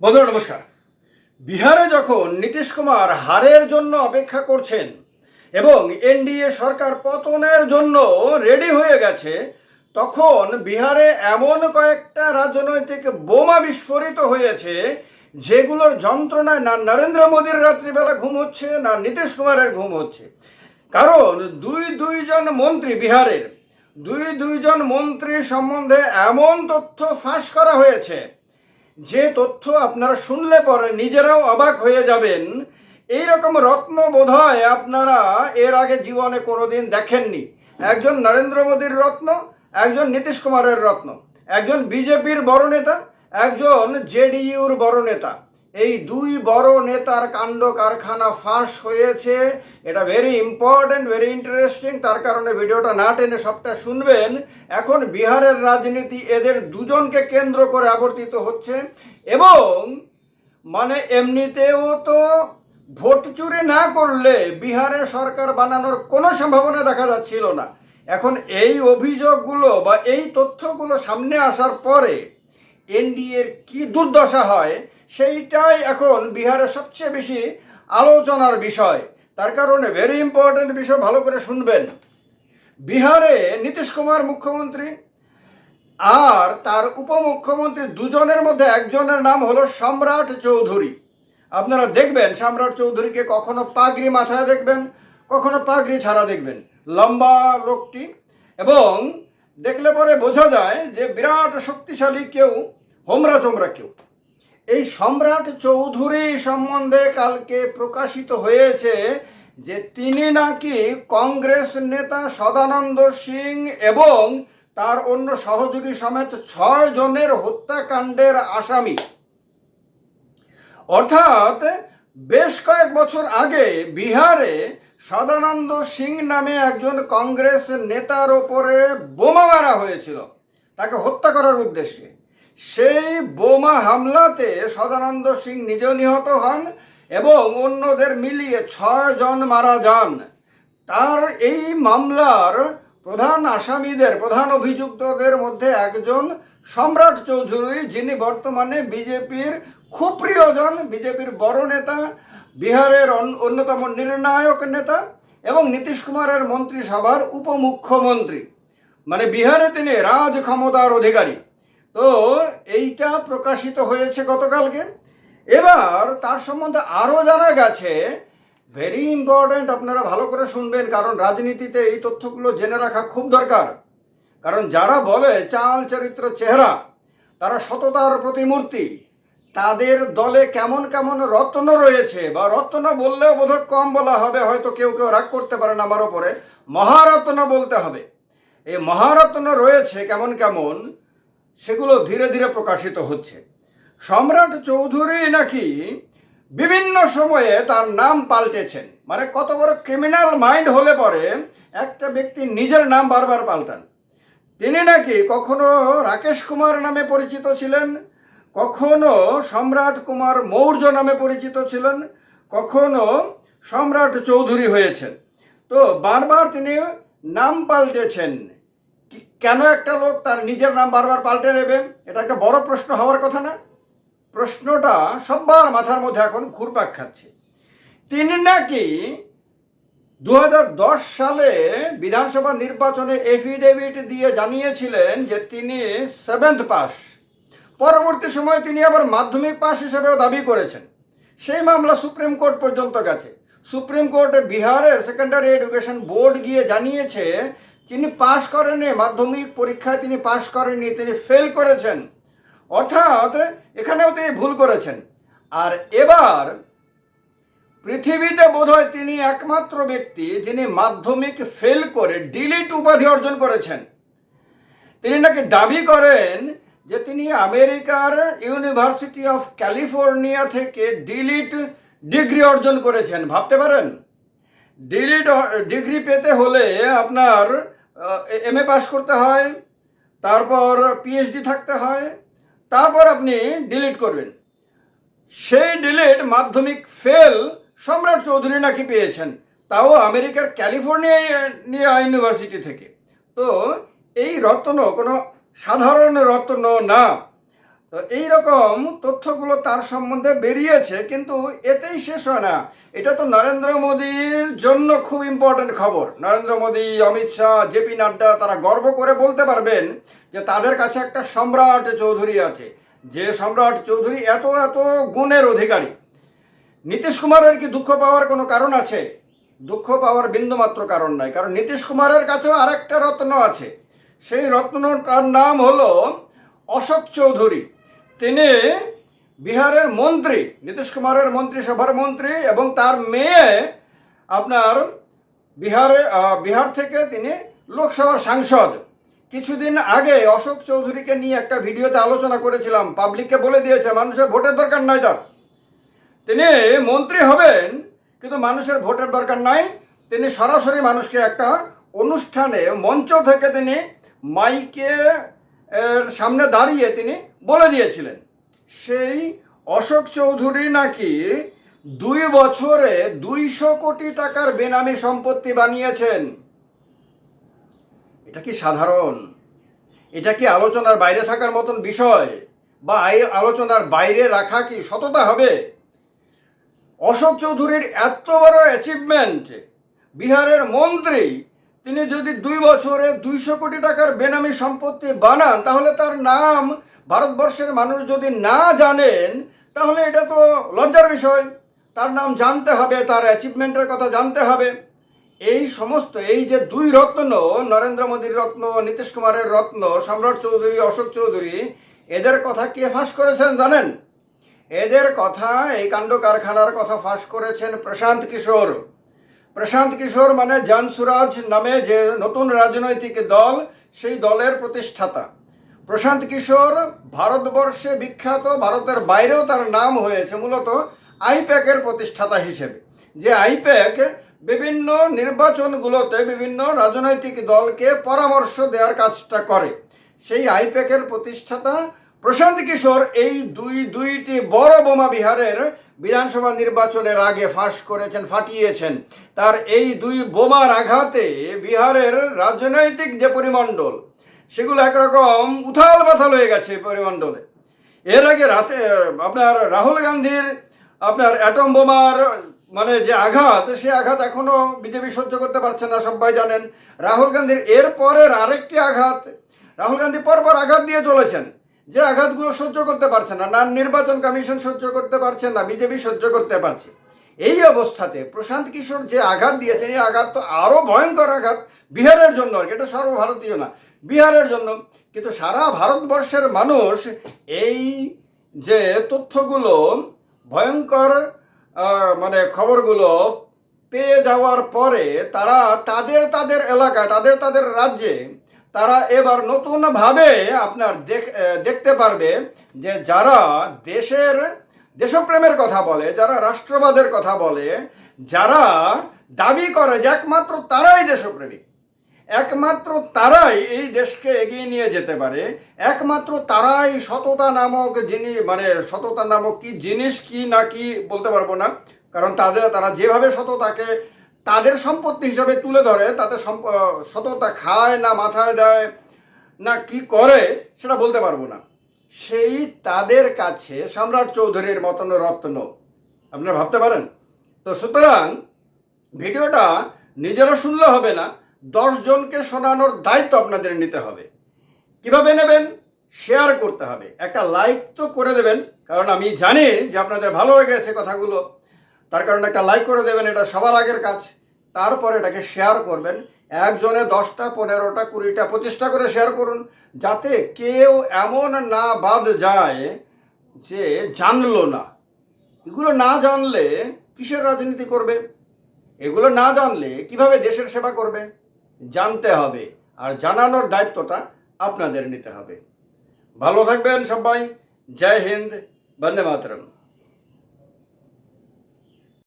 বন্ধুরা, নমস্কার। বিহারে যখন নীতিশ কুমার হারের জন্য অপেক্ষা করছেন এবং এনডিএ সরকার পতনের জন্য রেডি হয়ে গেছে, তখন বিহারে এমন কয়েকটা রাজনৈতিক বোমা বিস্ফোরিত হয়েছে, যেগুলোর যন্ত্রণায় না নরেন্দ্র মোদীর রাত্রিবেলা ঘুম হচ্ছে, না নীতিশ কুমারের ঘুম হচ্ছে। কারণ দুই দুইজন মন্ত্রী বিহারের, দুই দুইজন মন্ত্রী সম্বন্ধে এমন তথ্য ফাঁস করা হয়েছে যে তথ্য আপনারা শুনলে পরে নিজেরাও অবাক হয়ে যাবেন। এই রকম রত্ন বোধহয় আপনারা এর আগে জীবনে কোনোদিন দেখেননি। একজন নরেন্দ্র মোদীর রত্ন, একজন নীতিশ কুমারের রত্ন, একজন বিজেপির বড় নেতা, একজন জেডিইউর বড় নেতা। এই দুই বড় নেতার কাণ্ড কারখানা ফাঁস হয়েছে। এটা ভেরি ইম্পর্ট্যান্ট ভেরি ইন্টারেস্টিং তার কারণে ভিডিওটা না টেনে সবটা শুনবেন। এখন বিহারের রাজনীতি এদের দুজনকে কেন্দ্র করে আবর্তিত হচ্ছে এবং মানে এমনিতেও তো ভোট চুরি না করলে বিহারে সরকার বানানোর কোনো সম্ভাবনা দেখা যাচ্ছিল না। এখন এই অভিযোগগুলো বা এই তথ্যগুলো সামনে আসার পরে এনডিএর কি দুর্দশা হয় সেইটাই এখন বিহারের সবচেয়ে বেশি আলোচনার বিষয়। তার কারণে ভেরি ইম্পর্ট্যান্ট বিষয় ভালো করে শুনবেন। বিহারে নীতিশ কুমার মুখ্যমন্ত্রী আর তার উপমুখ্যমন্ত্রী দুজনের মধ্যে একজনের নাম হলো সম্রাট চৌধুরী। আপনারা দেখবেন সম্রাট চৌধুরীকে কখনো পাগড়ি মাথায় দেখবেন, কখনো পাগড়ি ছাড়া দেখবেন। লম্বা লোকটি এবং দেখলে পরে বোঝা যায় যে বিরাট শক্তিশালী কেউ, হোমরা চোমরা কেউ। এই সম্রাট চৌধুরী সম্বন্ধে কালকে প্রকাশিত হয়েছে যে তিনি নাকি কংগ্রেস নেতা সদানন্দ সিং এবং তার অন্য সহযোগী সমেত ছয় জনের হত্যাকাণ্ডের আসামি। অর্থাৎ বেশ কয়েক বছর আগে বিহারে সদানন্দ সিং নামে একজন কংগ্রেস নেতার ওপরে বোমা মারা হয়েছিল। তাকে হত্যা করার উদ্দেশ্যে। সেই বোমা হামলাতে সদানন্দ সিং নিজেও নিহত হন এবং অন্যদের মিলিয়ে ছয় জন মারা যান। তার এই মামলার প্রধান আসামিদের, প্রধান অভিযুক্তদের মধ্যে একজন সম্রাট চৌধুরী, যিনি বর্তমানে বিজেপির খুব প্রিয়জন বিজেপির বড় নেতা, বিহারের অন্যতম নির্ণায়ক নেতা এবং নীতিশ কুমারের মন্ত্রিসভার উপমুখ্যমন্ত্রী। মানে বিহারে তিনি রাজ ক্ষমতার অধিকারী। তো এইটা প্রকাশিত হয়েছে গতকালকে। এবার তার সম্বন্ধে আরও জানা গেছে ভেরি ইম্পর্ট্যান্ট আপনারা ভালো করে শুনবেন, কারণ রাজনীতিতে এই তথ্যগুলো জেনে রাখা খুব দরকার। কারণ যারা বলে চাল চরিত্র চেহারা, তারা সততার প্রতিমূর্তি, তাদের দলে কেমন কেমন রত্ন রয়েছে বা রত্ন বললেও বোধহয় কম বলা হবে, হয়তো কেউ কেউ রাগ করতে পারেন আমার ওপরে। মহারত্ন বলতে হবে। এই মহারত্ন রয়েছে কেমন কেমন সেগুলো ধীরে ধীরে প্রকাশিত হচ্ছে। সম্রাট চৌধুরী নাকি বিভিন্ন সময়ে তার নাম পাল্টেছেন। মানে কত বড় ক্রিমিনাল মাইন্ড হলে পরে একটা ব্যক্তি নিজের নাম বারবার পাল্টান। তিনি নাকি কখনো রাকেশ কুমার নামে পরিচিত ছিলেন, কখনো সম্রাট কুমার মৌর্য নামে পরিচিত ছিলেন, কখনো সম্রাট চৌধুরী হয়েছেন। তো বারবার তিনি নাম পাল্টেছেন। কেন একটা লোক তার নিজের নাম বারবার পাল্টে নেবে এটা একটা বড় প্রশ্ন হওয়ার কথা না। প্রশ্নটা সবার মাথার মধ্যে এখন ঘুরপাক খাচ্ছে। তিনি নাকি দু হাজার দশ সালে বিধানসভা নির্বাচনে এফিডেভিট দিয়ে জানিয়েছিলেন যে তিনি সেভেন্থ পাস পরবর্তী সময়ে তিনি আবার মাধ্যমিক পাস হিসেবেও দাবি করেছেন। সেই মামলা সুপ্রিম কোর্ট পর্যন্ত গেছে। সুপ্রিম কোর্টে বিহারের সেকেন্ডারি এডুকেশন বোর্ড গিয়ে জানিয়েছে তিনি পাশ করেননি, মাধ্যমিক পরীক্ষায় তিনি পাশ করেননি, তিনি ফেল করেছেন। অর্থাৎ এখানেও তিনি ভুল করেছেন। আর এবার পৃথিবীতে বোধহয় তিনি একমাত্র ব্যক্তি যিনি মাধ্যমিক ফেল করে ডিলিট উপাধি অর্জন করেছেন। তিনি নাকি দাবি করেন যে তিনি আমেরিকার ইউনিভার্সিটি অফ ক্যালিফোর্নিয়া থেকে ডিলিট ডিগ্রি অর্জন করেছেন। ভাবতে পারেন? ডিলিট ডিগ্রি পেতে হলে আপনার এম এ পাস করতে হয়, তারপর পিএইচডি থাকতে হয়, তারপর আপনি ডিলিট করবেন। সেই ডিলিট মাধ্যমিক ফেল সম্রাট চৌধুরী নাকি পেয়েছেন, তাও আমেরিকার ক্যালিফোর্নিয়া ইউনিভার্সিটি থেকে। তো এই রত্ন কোনো সাধারণ রত্ন না। তো এই রকম তথ্যগুলো তার সম্বন্ধে বেরিয়েছে, কিন্তু এতেই শেষ হয় না। এটা তো নরেন্দ্র মোদীর জন্য খুব ইম্পর্টেন্ট খবর। নরেন্দ্র মোদী, অমিত শাহ জেপি নাড্ডা, তারা গর্ব করে বলতে পারবেন যে তাদের কাছে একটা সম্রাট চৌধুরী আছে। যে সম্রাট চৌধুরী এত এত গুণের অধিকারী। নীতিশ কুমারের কি দুঃখ পাওয়ার কোনো কারণ আছে? দুঃখ পাওয়ার বিন্দুমাত্র কারণ নাই, কারণ নীতিশ কুমারের কাছেও আরেকটা রত্ন আছে। সেই রত্নটার নাম হলো অশোক চৌধুরী। তিনি বিহারের মন্ত্রী, নীতিশ কুমারের মন্ত্রিসভার মন্ত্রী এবং তার মেয়ে আপনার বিহারে বিহার থেকে তিনি লোকসভার সাংসদ। কিছুদিন আগে অশোক চৌধুরীকে নিয়ে একটা ভিডিওতে আলোচনা করেছিলাম পাবলিককে বলে দিয়েছে, মানুষের ভোটের দরকার নাই তার। তিনি মন্ত্রী হবেন, কিন্তু মানুষের ভোটের দরকার নাই। তিনি সরাসরি মানুষকে একটা অনুষ্ঠানে মঞ্চ থেকে তিনি মাইকে সামনে দাঁড়িয়ে তিনি বলে দিয়েছিলেন, সেই অশোক চৌধুরী নাকি দুই বছরে দুইশো কোটি টাকার বেনামি সম্পত্তি বানিয়েছেন। এটা কি সাধারণ? এটা কি আলোচনার বাইরে থাকার মতন বিষয়? বা আলোচনার বাইরে রাখা কি সততা হবে? অশোক চৌধুরীর এত বড় অ্যাচিভমেন্ট বিহারের মন্ত্রী তিনি যদি দুই বছরে দুইশো কোটি টাকার বেনামি সম্পত্তি বানান, তাহলে তার নাম ভারতবর্ষের মানুষ যদি না জানেন, তাহলে এটা তো লজ্জার বিষয়। তার নাম জানতে হবে, তার অ্যাচিভমেন্টের কথা জানতে হবে। এই সমস্ত, এই যে দুই রত্ন, নরেন্দ্র মোদীর রত্ন, নীতিশ কুমারের রত্ন, সম্রাট চৌধুরী, অশোক চৌধুরী, এদের কথা কে ফাঁস করেছেন জানেন? এদের কথা এই কাণ্ড কারখানার কথা ফাঁস করেছেন প্রশান্ত কিশোর। প্রশান্ত কিশোর মানে জানসুরাজ নামে যে নতুন রাজনৈতিক দল, সেই দলের প্রতিষ্ঠাতা। প্রশান্ত কিশোর ভারতবর্ষে বিখ্যাত, ভারতের বাইরেও তার নাম হয়েছে মূলত আইপ্যাকের প্রতিষ্ঠাতা হিসেবে। যে আইপ্যাক বিভিন্ন নির্বাচনগুলোতে বিভিন্ন রাজনৈতিক দলকে পরামর্শ দেওয়ার কাজটা করে। সেই আইপ্যাকের প্রতিষ্ঠাতা প্রশান্ত কিশোর এই দুই দুইটি বড় বোমা বিহারের বিধানসভা নির্বাচনের আগে ফাঁস করেছেন, ফাটিয়েছেন। তার এই দুই বোমার আঘাতে বিহারের রাজনৈতিক যে পরিমণ্ডল, সেগুলো একরকম উথাল পাথাল হয়ে গেছে পরিমণ্ডলে। এর আগে রাতে, আপনার রাহুল গান্ধীর আপনার অ্যাটম বোমার মানে যে আঘাত, সে আঘাত এখনও বিজেপি সহ্য করতে পারছে না, সবাই জানেন। রাহুল গান্ধীর এর পরের আরেকটি আঘাত, রাহুল গান্ধী পরপর আঘাত দিয়ে চলেছেন। যে আঘাতগুলো সহ্য করতে পারছে না না নির্বাচন কমিশন সহ্য করতে পারছে না, বিজেপি সহ্য করতে পারছে, এই অবস্থাতে প্রশান্ত কিশোর যে আঘাত দিয়েছেন এই আঘাত তো আরও ভয়ঙ্কর আঘাত বিহারের জন্য, এটা সর্বভারতীয় না, বিহারের জন্য। কিন্তু সারা ভারতবর্ষের মানুষ এই যে তথ্যগুলো, ভয়ঙ্কর মানে খবরগুলো পেয়ে যাওয়ার পরে তারা তাদের তাদের এলাকায়, তাদের তাদের রাজ্যে তারা এবার নতুনভাবে আপনার দেখ- দেখতে পারবে যে যারা দেশের দেশপ্রেমের কথা বলে, যারা রাষ্ট্রবাদের কথা বলে, যারা দাবি করে যে একমাত্র তারাই দেশপ্রেমিক একমাত্র তারাই এই দেশকে এগিয়ে নিয়ে যেতে পারে, একমাত্র তারাই সততা নামক জিনিস মানে সততা নামক কি জিনিস কি না কি বলতে পারব না, কারণ তাদের, তারা যেভাবে সততাকে তাদের সম্পত্তি হিসাবে তুলে ধরে, তাতে সততা খায় না মাথায় দেয়, না কি করে, সেটা বলতে পারব না। সেই তাদের কাছে সম্রাট চৌধুরীর মতন রত্ন। আপনারা ভাবতে পারেন? তো সুতরাং ভিডিওটা নিজেরা শুনলে হবে না জনকে শোনানোর দায়িত্ব আপনাদের নিতে হবে। কীভাবে নেবেন? শেয়ার করতে হবে। একটা লাইক তো করে দেবেন, কারণ আমি জানি যে আপনাদের ভালো লেগেছে কথাগুলো। তার কারণে একটা লাইক করে দেবেন, এটা সবার আগের কাজ। তারপর এটাকে শেয়ার করবেন। একজনে দশটা, পনেরোটা, কুড়িটা, পঁচিশটা করে শেয়ার করুন, যাতে কেউ এমন না বাদ যায় যে জানলো না। এগুলো না জানলে কিসের রাজনীতি করবে? এগুলো না জানলে কীভাবে দেশের সেবা করবে? জানতে হবে। আর জানানোর দায়িত্বটা আপনাদের নিতে হবে। ভালো থাকবেন সবাই। জয় হিন্দ। বন্দে মাতরম।